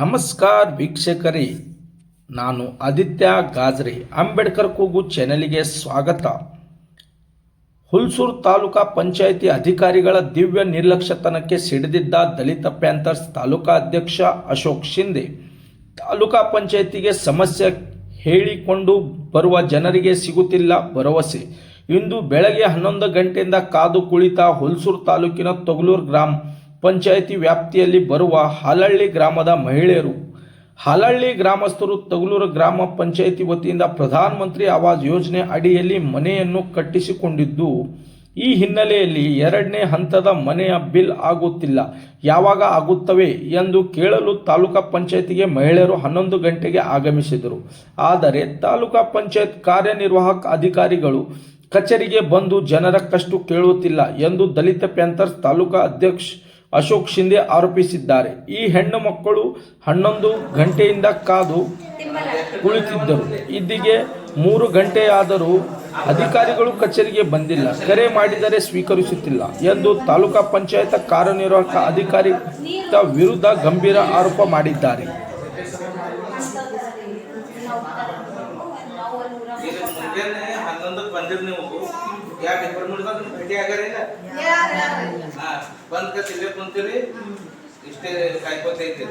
ನಮಸ್ಕಾರ ವೀಕ್ಷಕರೇ, ನಾನು ಆದಿತ್ಯ ಗಾಜ್ರಿ, ಅಂಬೇಡ್ಕರ್ ಕೂಗು ಚಾನೆಲ್ಗೆ ಸ್ವಾಗತ. ಹುಲ್ಸೂರು ತಾಲೂಕಾ ಪಂಚಾಯಿತಿ ಅಧಿಕಾರಿಗಳ ದಿವ್ಯ ನಿರ್ಲಕ್ಷ್ಯತನಕ್ಕೆ ಸಿಡಿದಿದ್ದ ದಲಿತ ಪ್ಯಾಂಥರ್ಸ್ ತಾಲೂಕಾ ಅಧ್ಯಕ್ಷ ಅಶೋಕ್ ಶಿಂದೆ, ತಾಲೂಕಾ ಪಂಚಾಯಿತಿಗೆ ಸಮಸ್ಯೆ ಹೇಳಿಕೊಂಡು ಬರುವ ಜನರಿಗೆ ಸಿಗುತ್ತಿಲ್ಲ ಭರವಸೆ. ಇಂದು ಬೆಳಗ್ಗೆ ಹನ್ನೊಂದು ಗಂಟೆಯಿಂದ ಕಾದು ಕುಳಿತ ಹುಲ್ಸೂರು ತಾಲೂಕಿನ ತೊಗಲೂರು ಗ್ರಾಮ ಪಂಚಾಯಿತಿ ವ್ಯಾಪ್ತಿಯಲ್ಲಿ ಬರುವ ಹಾಲಹಳ್ಳಿ ಗ್ರಾಮದ ಮಹಿಳೆಯರು ಹಾಲಹಳ್ಳಿ ಗ್ರಾಮಸ್ಥರು ತಗಲೂರು ಗ್ರಾಮ ಪಂಚಾಯಿತಿ ವತಿಯಿಂದ ಪ್ರಧಾನಮಂತ್ರಿ ಆವಾಸ್ ಯೋಜನೆ ಅಡಿಯಲ್ಲಿ ಮನೆಯನ್ನು ಕಟ್ಟಿಸಿಕೊಂಡಿದ್ದು, ಈ ಹಿನ್ನೆಲೆಯಲ್ಲಿ ಎರಡನೇ ಹಂತದ ಮನೆಯ ಬಿಲ್ ಆಗುತ್ತಿಲ್ಲ. ಯಾವಾಗ ಆಗುತ್ತವೆ ಎಂದು ಕೇಳಲು ತಾಲೂಕಾ ಪಂಚಾಯತಿಗೆ ಮಹಿಳೆಯರು ಹನ್ನೊಂದು ಗಂಟೆಗೆ ಆಗಮಿಸಿದರು. ಆದರೆ ತಾಲೂಕಾ ಪಂಚಾಯತ್ ಕಾರ್ಯನಿರ್ವಾಹಕ ಅಧಿಕಾರಿಗಳು ಕಚೇರಿಗೆ ಬಂದು ಜನರ ಕಷ್ಟು ಕೇಳುತ್ತಿಲ್ಲ ಎಂದು ದಲಿತ ಪ್ಯಾಂಥರ್ಸ್ ತಾಲೂಕಾ ಅಧ್ಯಕ್ಷ ಅಶೋಕ್ ಶಿಂದೆ ಆರೋಪಿಸಿದ್ದಾರೆ. ಈ ಹೆಣ್ಣು ಮಕ್ಕಳು ಹನ್ನೊಂದು ಗಂಟೆಯಿಂದ ಕಾದು ಕುಳಿತಿದ್ದರು. ಇದಿಗೆ ಮೂರು ಗಂಟೆಯಾದರೂ ಅಧಿಕಾರಿಗಳು ಕಚೇರಿಗೆ ಬಂದಿಲ್ಲ. ಕರೆ ಮಾಡಿದರೆ ಸ್ವೀಕರಿಸುತ್ತಿಲ್ಲ ಎಂದು ತಾಲೂಕಾ ಪಂಚಾಯತ್ ಕಾರ್ಯನಿರ್ವಾಹಕ ಅಧಿಕಾರಿ ವಿರುದ್ಧ ಗಂಭೀರ ಆರೋಪ ಮಾಡಿದ್ದಾರೆ. ಮುಂಜಾನೆ ಹನ್ನೊಂದಕ್ಕೆ ಬಂದಿರ್ ನೀವು. ಯಾವ ಡಿಪಾರ್ಟ್ಮೆಂಟ್ದಾಗ ಭೇಟಿ ಆಗ್ಯಾರಿಲ್ಲ ಹಾ, ಬಂದ್ ಕಸ್ ಇಲ್ಲೇ ಕುಂತೀರಿ. ಇಷ್ಟೇ ಕಾಯ್ಕೋತೈತಿ.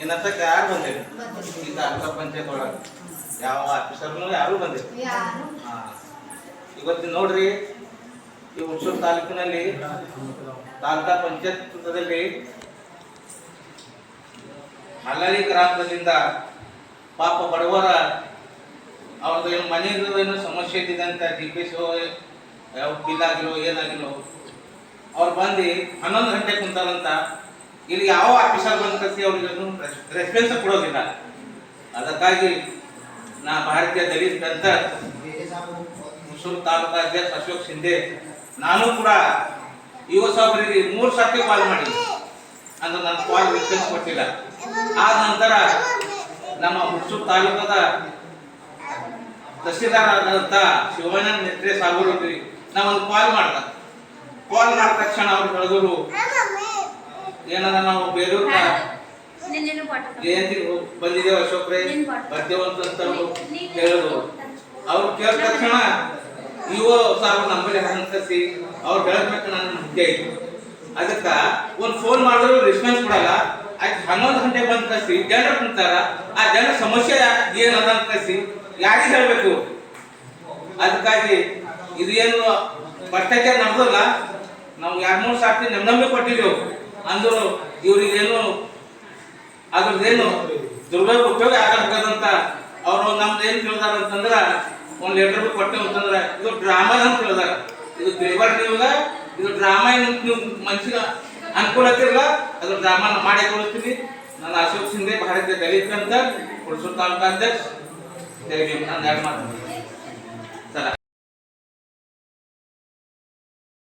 ಏನಂತ ಯಾರು ಬಂದಿರಿ ಈ ತಾಲೂಕಾ ಪಂಚಾಯತ್ ಒಳಗೆ ಯಾವ ಆಫೀಸರ್ನು ಯಾರು ಬಂದಿರಿ ಹಾ. ಇವತ್ತು ನೋಡ್ರಿ, ಈ ಹುಣಸೂರು ತಾಲೂಕಿನಲ್ಲಿ ತಾಲೂಕಾ ಪಂಚಾಯತ್ದಲ್ಲಿ ಮಲ್ಲಾರಿ ಗ್ರಾಮದಿಂದ ಪಾಪ ಬಡವರ ಅವ್ರದ್ದು ಏನು ಮನೆಯದು ಏನು ಸಮಸ್ಯೆ ಇದ್ದಿದೆ ಅಂತ ಡಿ ಪಿ ಸಿ ಯಾವ ಬಿಲ್ ಆಗಿರೋ ಏನಾಗಿರೋ ಅವ್ರು ಬಂದು ಹನ್ನೊಂದು ಗಂಟೆ ಕುಂತಾರಂತ, ಇಲ್ಲಿ ಯಾವ ಆಫೀಸರ್ ಬಂದ ಕಸಿ ಅವ್ರಿಗೆ ರೆಸ್ಪಾನ್ಸ್ ಕೊಡೋದಿಲ್ಲ. ಅದಕ್ಕಾಗಿ ನಾ ಭಾರತೀಯ ದಲಿತ ಅಂತ ಹುಣಸೂರು ತಾಲೂಕು ಅಧ್ಯಕ್ಷ ಅಶೋಕ್ ಶಿಂದೆ ನಾನು ಕೂಡ ಯುವ ಸಾಬ್ರಿಗೆ ಮೂರು ಸರ್ತಿ ಕಾಲ್ ಮಾಡಿ ಅಂದ್ರೆ ನನ್ನ ಕಾಲ್ ರೆಸ್ಪಾನ್ಸ್ ಕೊಟ್ಟಿಲ್ಲ. ಆದ ನಂತರ ನಮ್ಮ ಹುಣಸೂರು ತಾಲೂಕದ ತಹಸೀಲ್ದಾರ್ ಆದಂತ ಶಿವಣ್ಣ ನೇತ್ರೆ ಸಾಗೂರು ನಾ ಒಂದು ಕಾಲ್ ಮಾಡ್ದ. ಕಾಲ್ ಮಾಡಿದ ತಕ್ಷಣ ಅವ್ರು ಹೇಳಿದ್ರು ಏನಾರ ನಾವು ಬೇರೂರ ಜಯಂತಿ ಬಂದಿದ್ದೇವೆ ಅಶೋಕ್ರೆ? ರೈ ಬರ್ತೇವಂತ ಹೇಳಿದ್ರು ಅವ್ರು ಕೇಳಿದ ತಕ್ಷಣ ಇವು ಸಾರ್ ನಂಬಲ್ಲಿ ಹಂತಸಿ ಅವ್ರು ಹೇಳಬೇಕು ನನ್ನ ಮುಖ್ಯ ಐತಿ ಅದಕ್ಕ ಒಂದು ಫೋನ್ ಮಾಡಿದ್ರು ರೆಸ್ಪಾನ್ಸ್ ಕೊಡಲ್ಲ. ಆಯ್ತು, ಹನ್ನೊಂದು ಗಂಟೆ ಬಂದ್ ಕಳಿಸಿ, ಜನರು ಕುಂತಾರ, ಆ ಜನ ಸಮಸ್ಯೆ ಏನದ ಅಂತ ಕಳಿಸಿ, ಯಾರಿಗೆ ಹೇಳಬೇಕು? ಅದಕ್ಕಾಗಿ ಇದು ಏನು ಭ್ರಷ್ಟಾಚಾರ ನಡೆದಲ್ಲ, ನಾವು ಎರಡು ಮೂರು ಸಾರ್ತಿ ನಂಬಿ ಕೊಟ್ಟಿದ್ದೆವು ಅಂದ್ರು ಇವ್ರಿಗೇನು ಅದ್ರದ್ದೇನು ದುರ್ಬಲ ಉಪಯೋಗ ಆಗಬೇಕಂತ ಅವ್ರು ನಮ್ದು ಏನು ತಿಳಿದಾರ ಅಂತಂದ್ರೆ, ಒಂದು ಲೆಟರ್ ಕೊಟ್ಟೆವು ಅಂತಂದ್ರೆ, ಇದು ಡ್ರಾಮಾ ಅಂತ ತಿಳಿದಾರ ಇದು ಪೇಪರ್ ನೀವು ಇದು ಡ್ರಾಮಾ ನೀವು ಮನುಷ್ಯನ ಅನುಕೂಲ ಹತ್ತಿರಲ್ಲ ಅದ್ರ ಡ್ರಾಮಾ ಮಾಡಿ ಕೊಡ್ತೀವಿ ನಾನು ಅಶೋಕ್ ಸಿಂಧೆ, ಭಾರತೀಯ ದಲಿತ ಅಂತ ಹುಣಸೂರು ತಾಲೂಕಾ ಅಧ್ಯಕ್ಷ. ನಾನು ಎರಡು ಮಾತು